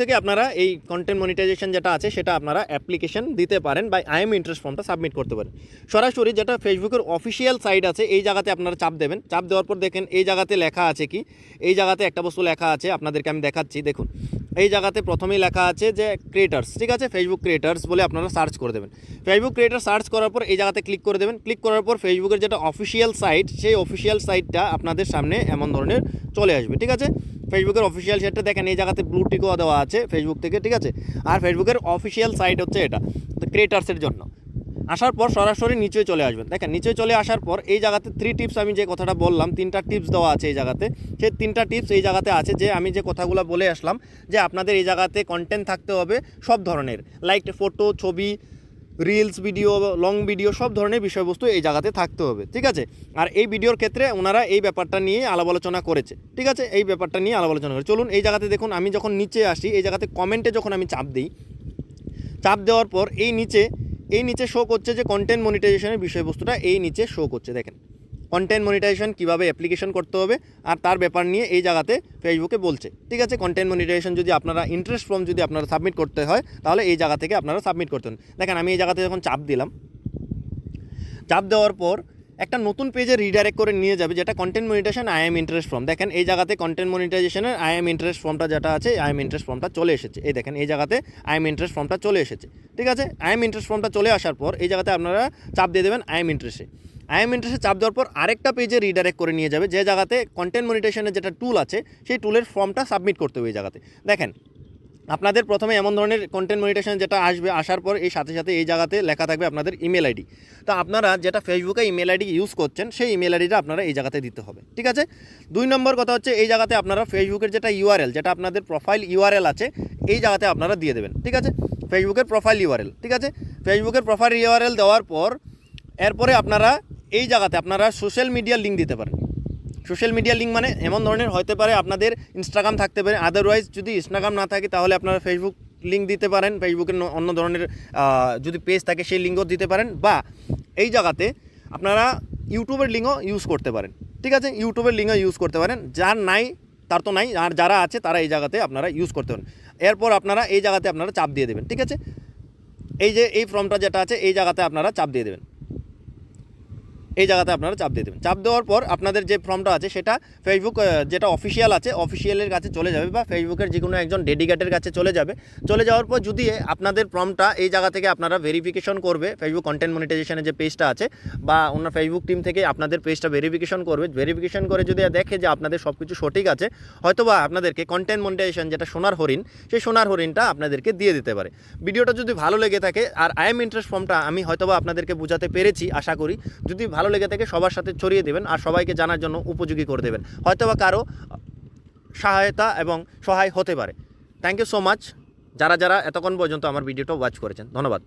থেকে আপনারা এই কন্টেন্ট মনিটাইজেশন যেটা আছে, সেটা আপনারা অ্যাপ্লিকেশন দিতে পারেন বা আই এম ইন্টারেস্ট ফর্মটা সাবমিট করতে পারেন। সরাসরি যেটা ফেসবুকের অফিসিয়াল সাইট আছে, এই জায়গাতে আপনারা চাপ দেবেন। চাপ দেওয়ার পর দেখেন এই জায়গাতে লেখা আছে কি? এই জায়গাতে একটা বস্তু লেখা আছে, আপনাদেরকে আমি দেখাচ্ছি, দেখুন। এই জায়গাতে প্রথমেই লেখা আছে যে ক্রিয়েটার্স ঠিক আছে? ফেসবুক ক্রিয়েটার্স বলে আপনারা সার্চ করে দেবেন। ফেসবুক ক্রিয়েটার সার্চ করার পর এই জায়গাতে ক্লিক করে দেবেন। ক্লিক করার পর ফেসবুকের যেটা অফিসিয়াল সাইট সেই অফিসিয়াল সাইটটা আপনাদের সামনে এমন ধরনের চলে আসবে, ঠিক আছে? ফেসবুকের অফিসিয়াল সাইটটা দেখেন, এই জায়গাতে ব্লু টিকও দেওয়া আছে ফেসবুক থেকে, ঠিক আছে? আর ফেসবুকের অফিসিয়াল সাইট হচ্ছে এটা তো ক্রিয়েটার্সের জন্য। আসার পর সরাসরি নিচে চলে আসবেন। দেখেন, নিচে চলে আসার পর এই জায়গাতে থ্রি টিপস আমি যে কথাটা বললাম, তিনটা টিপস দেওয়া আছে এই জায়গাতে। সেই তিনটা টিপস এই জায়গাতে আছে যে আমি যে কথাগুলো বলে আসলাম, যে আপনাদের এই জায়গাতে কন্টেন্ট থাকতে হবে সব ধরনের লাইক ফটো ছবি রিলস ভিডিও লং ভিডিও সব ধরনের বিষয়বস্তু এই জায়গাতে থাকতে হবে, ঠিক আছে? আর এই ভিডিওর ক্ষেত্রে ওনারা এই ব্যাপারটা নিয়ে আলাপ আলোচনা করেছে, ঠিক আছে? এই ব্যাপারটা নিয়ে আলাপ আলোচনা করে চলুন এই জায়গাতে দেখুন, আমি যখন নিচে আসি, এই জায়গাতে কমেন্টে যখন আমি চাপ দিই, চাপ দেওয়ার পর এই নিচে এই নিচে শো করছে যে কন্টেন্ট মনিটাইজেশনের বিষয়বস্তুটা এই নিচে শো করছে, দেখেন। কন্টেন্ট মনিটাইজেশন কীভাবে অ্যাপ্লিকেশন করতে হবে আর তার ব্যাপার নিয়ে এই জায়গাতে ফেসবুকে বলছে। ঠিক আছে? কন্টেন্ট মনিটাইজেশন যদি আপনারা ইন্টারেস্ট ফর্ম যদি আপনারা সাবমিট করতে হয়, তাহলে এই জায়গা থেকে আপনারা সাবমিট করতে হবে। দেখেন, আমি এই জায়গাতে যখন চাপ দিলাম, চাপ দেওয়ার পর একটা নতুন পেজে রিডাইরেক্ট করে নিয়ে যাবে, যেটা content monetization I'm interest form দেখেন, এই জায়গাতে কন্টেন্ট মনিটাইজেশনের আই এম ইন্টারেস্ট ফর্মটা যেটা আছে আই এম ইন্টারেস্ট ফর্মটা চলে এসেছে। এই দেখেন, এই জায়গাতে আই এম ইন্টারেস্ট ফর্মটা চলে এসেছে। ঠিক আছে? আই এম ইন্টারেস্ট ফর্মটা চলে আসার পর এই জায়গাতে আপনারা চাপ দিয়ে দেবেন আই এম ইন্টারেস্টে আই এম ইন্টারেস্টে চাপ দেওয়ার পর আরেকটা পেজে রিডাইরেক্ট করে নিয়ে যাবে, যে জায়গাতে কন্টেন্ট মনিটেশনের যেটা টুল আছে, সেই টুলের ফর্মটা সাবমিট করতে হবে এই জায়গাতে। দেখেন, আপনাদের প্রথমে এমন ধরনের কন্টেন্ট মনিটেশন যেটা আসবে, আসার পর এই সাথে সাথে এই জায়গাতে লেখা থাকবে আপনাদের ইমেল আইডি তো আপনারা যেটা ফেসবুকে ইমেল আইডি ইউজ করছেন, সেই ইমেল আইডিটা আপনারা এই জায়গাতে দিতে হবে, ঠিক আছে? দুই নম্বর কথা হচ্ছে, এই জায়গাতে আপনারা ফেসবুকের যেটা ইউআরএল যেটা আপনাদের প্রোফাইল ইউআরএল আছে, এই জায়গাতে আপনারা দিয়ে দেবেন, ঠিক আছে? ফেসবুকের প্রোফাইল ইউআরএল ঠিক আছে? ফেসবুকের প্রোফাইল ইউআরএল দেওয়ার পর, এরপরে আপনারা এই জায়গাতে আপনারা সোশ্যাল মিডিয়ার লিঙ্ক দিতে পারেন। সোশ্যাল মিডিয়া লিঙ্ক মানে এমন ধরনের হতে পারে আপনাদের ইনস্টাগ্রাম থাকতে পারে। আদারওয়াইজ যদি ইনস্টাগ্রাম না থাকে, তাহলে আপনারা ফেসবুক লিঙ্ক দিতে পারেন। ফেসবুকের অন্য ধরনের যদি পেজ থাকে, সেই লিঙ্কও দিতে পারেন। বা এই জায়গাতে আপনারা ইউটিউবের লিঙ্কও ইউজ করতে পারেন। ঠিক আছে? ইউটিউবের লিঙ্কও ইউজ করতে পারেন। যার নাই, তার তো নাই। আর যারা আছে, তারা এই জায়গাতে আপনারা ইউজ করতে পারেন। এরপর আপনারা এই জায়গাতে আপনারা চাপ দিয়ে দেবেন। ঠিক আছে? এই যে, এই ফর্মটা যেটা আছে, এই জায়গাতে আপনারা চাপ দিয়ে দেবেন। এই জায়গাতে আপনারা চাপ দিয়ে দেবেন। চাপ দেওয়ার পর আপনাদের যে ফর্মটা আছে, সেটা ফেসবুক যেটা অফিসিয়াল আছে অফিসিয়ালের কাছে চলে যাবে বা ফেসবুকের যে কোনো একজন ডেডিকেটের কাছে চলে যাবে। চলে যাওয়ার পর যদি আপনাদের ফর্মটা এই জায়গা থেকে আপনারা ভেরিফিকেশন করবে ফেসবুক কন্টেন্ট মনিটাইজেশনের যে পেজটা আছে বা অন্য ফেসবুক টিম থেকে আপনাদের পেজটা ভেরিফিকেশন করবে ভেরিফিকেশন করে যদি দেখে যে আপনাদের সব কিছু সঠিক আছে, হয়তোবা আপনাদেরকে কন্টেন্ট মনিটাইজেশন যেটা সোনার হরিণ, সেই সোনার হরিণটা আপনাদেরকে দিয়ে দিতে পারে। ভিডিওটা যদি ভালো লেগে থাকে, আর আই এম ইন্টারেস্ট ফর্মটা আমি হয়তোবা আপনাদেরকে বোঝাতে পেরেছি, আশা করি, যদি ভালো লেগে থাকে সবার সাথে ছড়িয়ে দেবেন আর সবাইকে জানার জন্য উপযোগী করে দেবেন। হয়তোবা কারও সহায়তা এবং সহায় হতে পারে। থ্যাংক ইউ সো মাচ যারা যারা এতক্ষণ পর্যন্ত আমার ভিডিওটা ওয়াচ করেছেন, ধন্যবাদ।